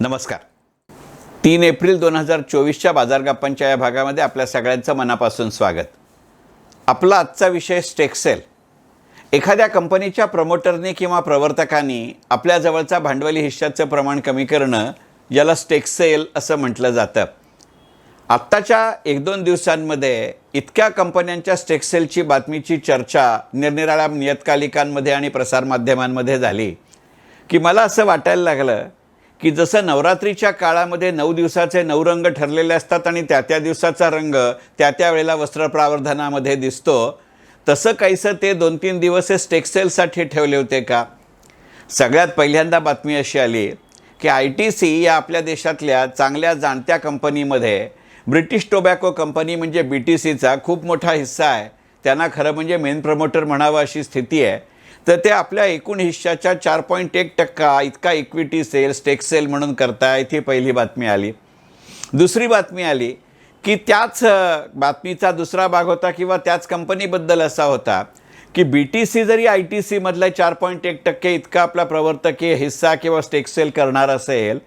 नमस्कार. तीन एप्रिल दोन हजार चोवीसच्या बाजारगप्पांच्या या भागामध्ये आपल्या सगळ्यांचं मनापासून स्वागत. आपला आजचा विषय स्टेक्सेल एखाद्या कंपनीच्या प्रमोटरने किंवा प्रवर्तकांनी आपल्याजवळचा भांडवली हिश्श्याचं प्रमाण कमी करणं याला स्टेक्सेल असं म्हटलं जातं. आत्ताच्या एक दोन दिवसांमध्ये इतक्या कंपन्यांच्या स्टेक्सेलची बातमीची चर्चा निरनिराळ्या नियतकालिकांमध्ये आणि प्रसारमाध्यमांमध्ये झाली की मला असं वाटायला लागलं की जसं नवरात्रीच्या काळामध्ये नऊ दिवसाचे नऊ रंग ठरलेले असतात आणि त्या त्या दिवसाचा रंग त्या त्या वेळेला वस्त्रप्रावर्धनामध्ये दिसतो तसं काहीसं ते दोन तीन दिवस हे स्टेक्सेलसाठी ठेवले होते का? सगळ्यात पहिल्यांदा बातमी अशी आली की आय टी सी या आपल्या देशातल्या चांगल्या जाणत्या कंपनीमध्ये ब्रिटिश टोबॅको कंपनी म्हणजे बी टी सीचा खूप मोठा हिस्सा आहे. त्यांना खरं म्हणजे मेन प्रमोटर म्हणावं अशी स्थिती आहे. तर ते आपल्या एकूण हिश्श्याच्या चार पॉईंट एक टक्का इतका इक्विटी सेल स्टेक सेल म्हणून करतायत ही पहिली बातमी आली. दुसरी बातमी आली की त्याच बातमीचा दुसरा भाग होता किंवा त्याच कंपनीबद्दल असा होता की बी टी सी जरी आय टी सीमधला चार पॉईंट एक टक्के इतका आपला प्रवर्तकीय हिस्सा किंवा स्टेक सेल करणार असेल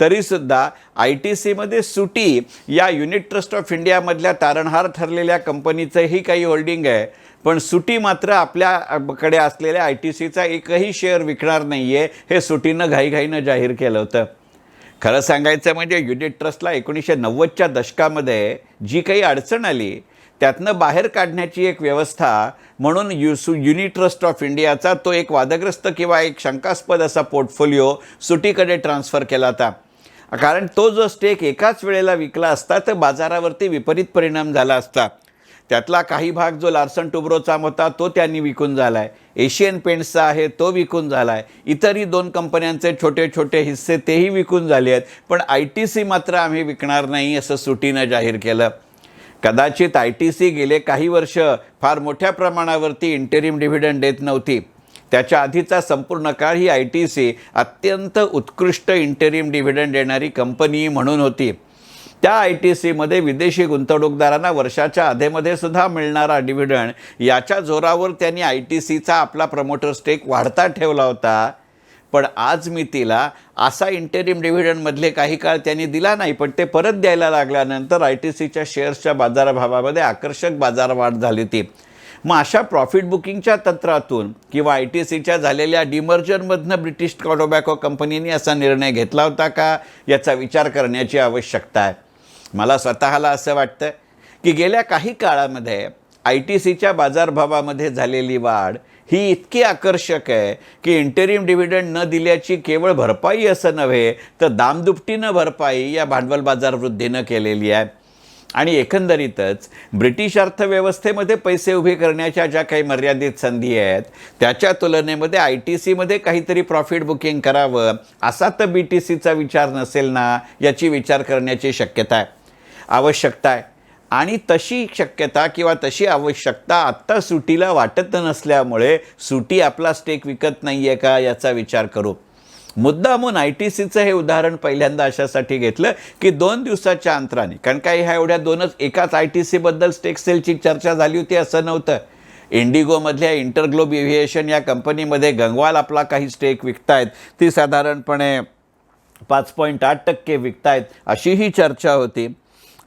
तरीसुद्धा आय टी सीमध्ये सुटी या युनिट ट्रस्ट ऑफ इंडियामधल्या तारणहार ठरलेल्या कंपनीचंही काही होल्डिंग आहे. पण सुटी मात्र आपल्याकडे असलेल्या आय टी सीचा एकही शेअर विकणार नाही आहे हे सुटीनं घाईघाईनं जाहीर केलं होतं. खरं सांगायचं म्हणजे युनिट ट्रस्टला एकोणीसशे नव्वदच्या दशकामध्ये जी काही अडचण आली त्यातनं बाहेर काढण्याची एक व्यवस्था म्हणून यु सु युनिट ट्रस्ट ऑफ इंडियाचा तो एक वादग्रस्त किंवा एक शंकास्पद असा पोर्टफोलिओ सुटीकडे ट्रान्स्फर केला होता. कारण तो जो स्टेक एकाच वेळेला विकला असता तर बाजारावरती विपरीत परिणाम झाला असता. त्यातला काही भाग जो लार्सन टुब्रोचा होता तो त्यांनी विकून झाला आहे एशियन पेंट्सचा आहे तो विकून झाला आहे इतरही दोन कंपन्यांचे छोटे छोटे हिस्से तेही विकून झाले आहेत. पण आय टी सी मात्र आम्ही विकणार नाही असं सुटीनं जाहीर केलं. कदाचित आय टी सी गेले काही वर्ष फार मोठ्या प्रमाणावरती इंटेरिम डिव्हिडंड देत नव्हती. त्याच्या आधीचा संपूर्ण काळ ही आय टी सी अत्यंत उत्कृष्ट इंटेरिम डिव्हिडंड देणारी कंपनी म्हणून होती. त्या आय टी सीमध्ये विदेशी गुंतवणूकदारांना वर्षाच्या आधेमध्ये सुद्धा मिळणारा डिव्हिडंड याच्या जोरावर त्यांनी आय टी सीचा आपला प्रमोटर स्टेक वाढता ठेवला होता. पण आज मी तिला असा इंटेरियम डिव्हिडंडमधले काही काळ त्यांनी दिला नाही पण ते परत द्यायला लागल्यानंतर आय टी सीच्या शेअर्सच्या बाजारभावामध्ये आकर्षक बाजारवाढ झाली होती. मग अशा प्रॉफिट बुकिंगच्या तंत्रातून किंवा आय टी सीच्या झालेल्या डिमर्जरमधनं ब्रिटिश टोबॅको कंपनीने असा निर्णय घेतला होता का? याचा विचार करण्याची आवश्यकता आहे. मला स्वतःला असं वाटतं की गेल्या काही काळामध्ये आय टी सीच्या बाजारभावामध्ये झालेली वाढ ही इतकी आकर्षक आहे की इंटेरिम डिव्हिडंड न दिल्याची केवळ भरपाई असं नव्हे तर दामदुपटीनं भरपाई या भांडवल बाजार वृद्धीनं केलेली आहे. आणि एकंदरीतच ब्रिटिश अर्थव्यवस्थेमध्ये पैसे उभे करण्याच्या ज्या काही मर्यादित संधी आहेत त्याच्या तुलनेमध्ये आय टी सीमध्ये काहीतरी प्रॉफिट बुकिंग करावं असा तर बी टी सीचा विचार नसेल ना याची विचार करण्याची शक्यता आहे. आवश्यकता आहे. आणि तशी शक्यता किंवा तशी आवश्यकता आत्ता सुटीला वाटत नसल्यामुळे सुटी आपला स्टेक विकत नाही आहे का याचा विचार करू. मुद्दा म्हणून आय टी सीचं हे उदाहरण पहिल्यांदा अशासाठी घेतलं की दोन दिवसाच्या अंतराने कारण काही ह्या एवढ्या दोनच एकाच आय टी सीबद्दल स्टेक्सेलची चर्चा झाली होती असं नव्हतं. इंडिगोमधल्या इंटरग्लोब एव्हिएशन या कंपनीमध्ये गंगवाल आपला काही स्टेक विकतायत ती साधारणपणे पाच पॉईंट आठ टक्के विकतायत अशी ही चर्चा होती.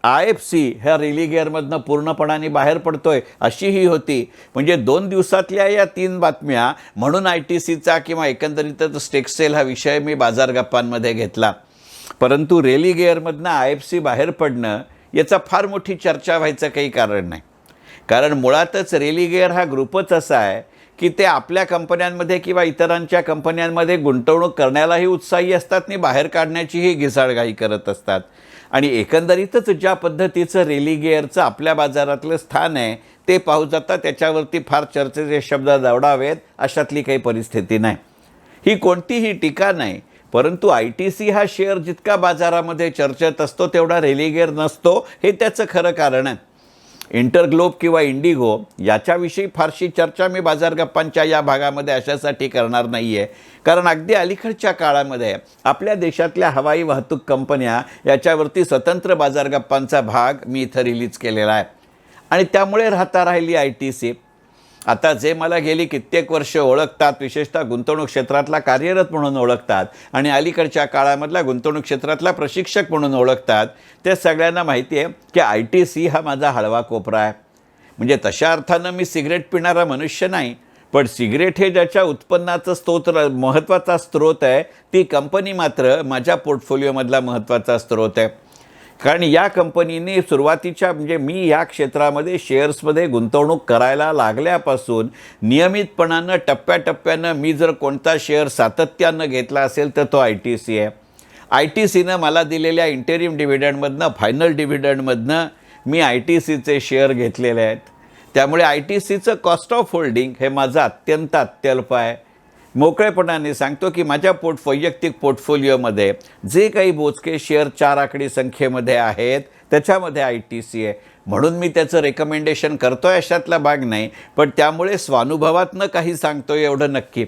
आय एफ सी ह्या रिली गेअरमधनं पूर्णपणाने बाहेर पडतोय अशी ही होती. म्हणजे दोन दिवसातल्या या तीन बातम्या म्हणून आय टी सीचा किंवा एकंदरीतच स्टेक्सेल हा विषय मी बाजार गप्पांमध्ये घेतला. परंतु रेली गेअरमधनं आय एफ सी बाहेर पडणं याचा फार मोठी चर्चा व्हायचं काही कारण नाही. कारण मुळातच रेली गेअर हा ग्रुपच असा आहे की ते आपल्या कंपन्यांमध्ये किंवा इतरांच्या कंपन्यांमध्ये गुंतवणूक करण्यालाही उत्साही असतात आणि बाहेर काढण्याचीही घिसाळघाई करत असतात. आणि एकंदरीतच ज्या पद्धतीचं रेलिगेअरचं आपल्या बाजारातलं स्थान आहे ते पाहू जाता त्याच्यावरती फार चर्चेचे शब्द दवडावेत अशातली काही परिस्थिती नाही. ही कोणतीही टीका नाही परंतु आय टी सी हा शेअर जितका बाजारामध्ये चर्चेत असतो तेवढा रेलिगेअर नसतो हे त्याचं खरं कारण आहे. इंटरग्लोब किंवा इंडिगो याच्याविषयी फारशी चर्चा मी बाजार गप्पांच्या या भागामध्ये अशासाठी करणार नाही आहे कारण अगदी अलीकडच्या काळामध्ये आपल्या देशातल्या हवाई वाहतूक कंपन्या याच्यावरती स्वतंत्र बाजार गप्पांचा भाग मी इथं रिलीज केलेला आहे. आणि त्यामुळे राहता राहिली आय टी सी. आता जे मला गेली कित्येक वर्ष ओळखतात विशेषतः गुंतवणूक क्षेत्रातला कार्यरत म्हणून ओळखतात आणि अलीकडच्या काळामधला गुंतवणूक क्षेत्रातला प्रशिक्षक म्हणून ओळखतात ते सगळ्यांना माहिती आहे की आय टी सी हा माझा हळवा कोपरा आहे. म्हणजे तशा अर्थानं मी सिगरेट पिणारा मनुष्य नाही पण सिगरेट हे ज्याच्या उत्पन्नाचं स्तोत्र महत्त्वाचा स्रोत आहे ती कंपनी मात्र माझ्या पोर्टफोलिओमधला महत्त्वाचा स्रोत आहे. कारण या कंपनीने सुरुवातीच्या म्हणजे मी या क्षेत्रामध्ये शेअर्समध्ये गुंतवणूक करायला लागल्यापासून नियमितपणानं टप्प्याटप्प्यानं मी जर कोणता शेअर सातत्यानं घेतला असेल तर तो आय टी सी आहे. आय टी सीनं मला दिलेल्या इंटेरिम डिव्हिडंडमधनं फायनल डिव्हिडंडमधनं मी आय टी सीचे शेअर घेतलेले आहेत. त्यामुळे आय टी सीचं कॉस्ट ऑफ होल्डिंग हे माझं अत्यंत अत्यल्प आहे. मोकळेपणाने सांगतो की माझ्या पोर्ट वैयक्तिक पोर्टफोलिओमध्ये जे काही बोचके शेअर चार आकडी संख्येमध्ये आहेत त्याच्यामध्ये आय टी सी आहे. म्हणून मी त्याचं रेकमेंडेशन करतो आहे अशातला भाग नाही पण त्यामुळे स्वानुभवातनं काही सांगतो एवढं नक्की.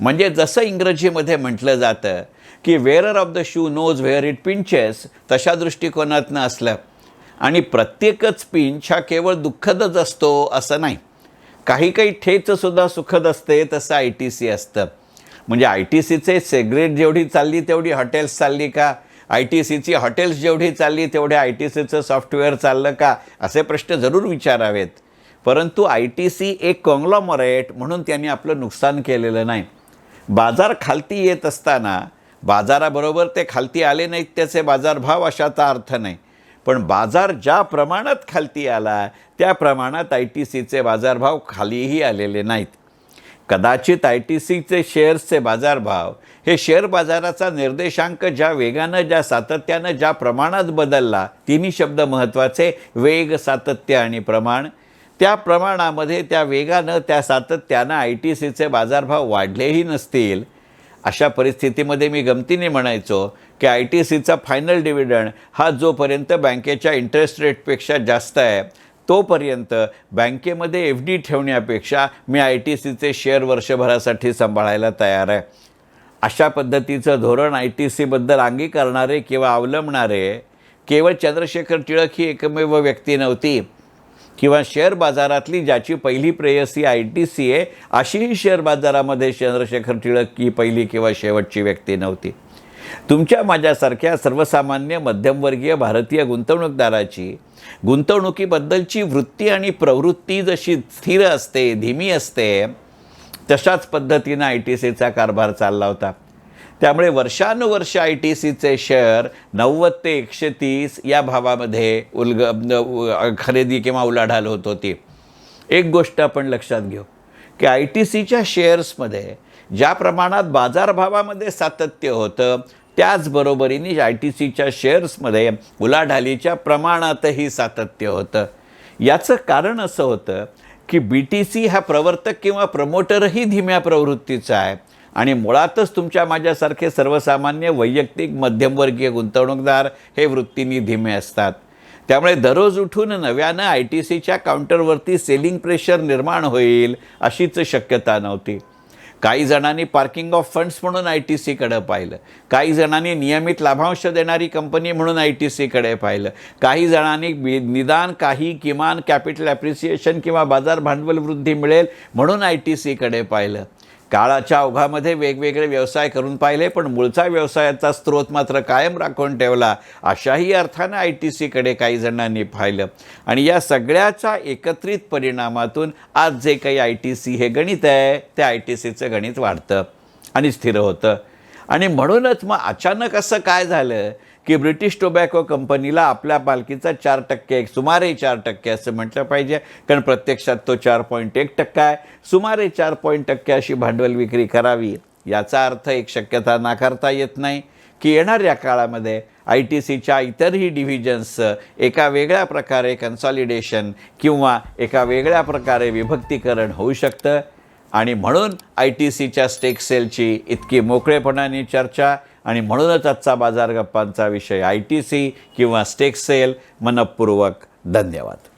म्हणजे जसं इंग्रजीमध्ये म्हटलं जातं की wearer of the shoe knows where it pinches तशा दृष्टिकोनातनं असलं. आणि प्रत्येकच पिंच हा केवळ दुःखदच असतो असं नाही. काही काही ठेचसुद्धा सुखद असते तसं आय टी सी असतं. म्हणजे आय टी सीचे सेग्रेट जेवढी चालली तेवढी हॉटेल्स चालली का? आय टी सीची हॉटेल्स जेवढी चालली तेवढे आय टी सीचं सॉफ्टवेअर चाललं का? असे प्रश्न जरूर विचारावेत. परंतु आय टी सी एक कॉंग्लॉमरेट म्हणून त्यांनी आपलं नुकसान केलेलं नाही. बाजार खालती येत असताना बाजाराबरोबर ते खालती आले नाहीत त्याचे बाजारभाव अशाचा अर्थ नाही. पण बाजार ज्या प्रमाणात खालती आला त्या प्रमाणात आय टी सीचे बाजारभाव खालीही आलेले नाहीत. कदाचित आय टी सीचे शेअर्सचे बाजारभाव हे शेअर बाजाराचा निर्देशांक ज्या वेगानं ज्या सातत्यानं ज्या प्रमाणात बदलला तिन्ही शब्द महत्त्वाचे. वेग सातत्य आणि प्रमाण. त्या प्रमाणामध्ये त्या वेगानं त्या सातत्यानं आय टी सीचे बाजारभाव वाढलेही नसतील. अशा परिस्थितीमध्ये मी गमतीने म्हणायचो की आय टी सीचा फायनल डिव्हिडंड हा जोपर्यंत बँकेच्या इंटरेस्ट रेटपेक्षा जास्त आहे तोपर्यंत बँकेमध्ये एफ डी ठेवण्यापेक्षा मी आय टी सीचे शेअर वर्षभरासाठी सांभाळायला तयार आहे. अशा पद्धतीचं धोरण आय टी सीबद्दल अंगीकारणारे किंवा अवलंबणारे केवळ चंद्रशेखर टिळक ही एकमेव व्यक्ती नव्हती किंवा शेअर बाजारातली ज्याची पहिली प्रेयसी आय टी सी आहे अशीही शेअर बाजारामध्ये चंद्रशेखर टिळक ही पहिली किंवा शेवटची व्यक्ती नव्हती. तुमच्या माझ्यासारख्या सर्वसामान्य मध्यमवर्गीय भारतीय गुंतवणूकदाराची गुंतवणुकीबद्दलची वृत्ती आणि प्रवृत्ती जशी स्थिर असते धीमी असते तशाच पद्धतीनं आय टी सीचा कारभार चालला होता. त्यामुळे वर्षानुवर्ष आय टी सीचे शेअर नव्वद ते एकशे तीस या भावामध्ये उलग खरेदी किंवा उलाढाल होत होती. एक गोष्ट आपण लक्षात घेऊ की आय टी सीच्या शेअर्समध्ये ज्या प्रमाणात बाजारभावामध्ये सातत्य होतं त्याचबरोबरीने आय टी सीच्या शेअर्समध्ये उलाढालीच्या प्रमाणातही सातत्य होतं. याचं कारण असं होतं की बी टी सी हा प्रवर्तक किंवा प्रमोटरही धीम्या प्रवृत्तीचा आहे. आणि मुळातच तुमच्या माझ्यासारखे सर्वसामान्य वैयक्तिक मध्यमवर्गीय गुंतवणूकदार हे वृत्तीने धीमे असतात. त्यामुळे दररोज उठून नव्यानं आय टी सीच्या काउंटरवरती सेलिंग प्रेशर निर्माण होईल अशीच शक्यता नव्हती. काही जणांनी पार्किंग ऑफ फंड्स म्हणून आय टी सीकडे पाहिलं. काही जणांनी नियमित लाभांश देणारी कंपनी म्हणून आय टी सीकडे पाहिलं. काही जणांनी निदान काही किमान कॅपिटल ॲप्रिसिएशन किंवा बाजार भांडवल वृद्धी मिळेल म्हणून आय टी सीकडे पाहिलं. काळाच्या ओघामध्ये वेगवेगळे व्यवसाय करून पाहिले पण मूळचा व्यवसायाचा स्रोत मात्र कायम राखून ठेवला अशाही अर्थानं आय टी सीकडे काही जणांनी पाहिलं. आणि या सगळ्याच्या एकत्रित परिणामातून आज जे काही आय टी सी हे गणित आहे ते आय टी सीचं गणित वाढतं आणि स्थिर होतं. आणि म्हणूनच मग अचानक असं काय झालं की ब्रिटिश टोबॅको कंपनीला आपल्या पालखीचा चार टक्के सुमारे चार टक्के असं म्हटलं पाहिजे. कारण प्रत्यक्षात तो चार पॉईंट एक टक्का आहे. सुमारे चार पॉईंट टक्के अशी भांडवल विक्री करावी याचा अर्थ एक शक्यता नाकारता येत नाही की येणाऱ्या काळामध्ये आय टी सीच्या इतरही डिव्हिजन्सचं एका वेगळ्या प्रकारे कन्सॉलिडेशन किंवा एका वेगळ्या प्रकारे विभक्तीकरण होऊ शकतं. आणि म्हणून आय टी सीच्या स्टेक सेलची इतकी मोकळेपणाने चर्चा आणि म्हणूनच आजचा बाजार गप्पांचा विषय आय टी सी किंवा स्टेक सेल मनपूर्वक धन्यवाद.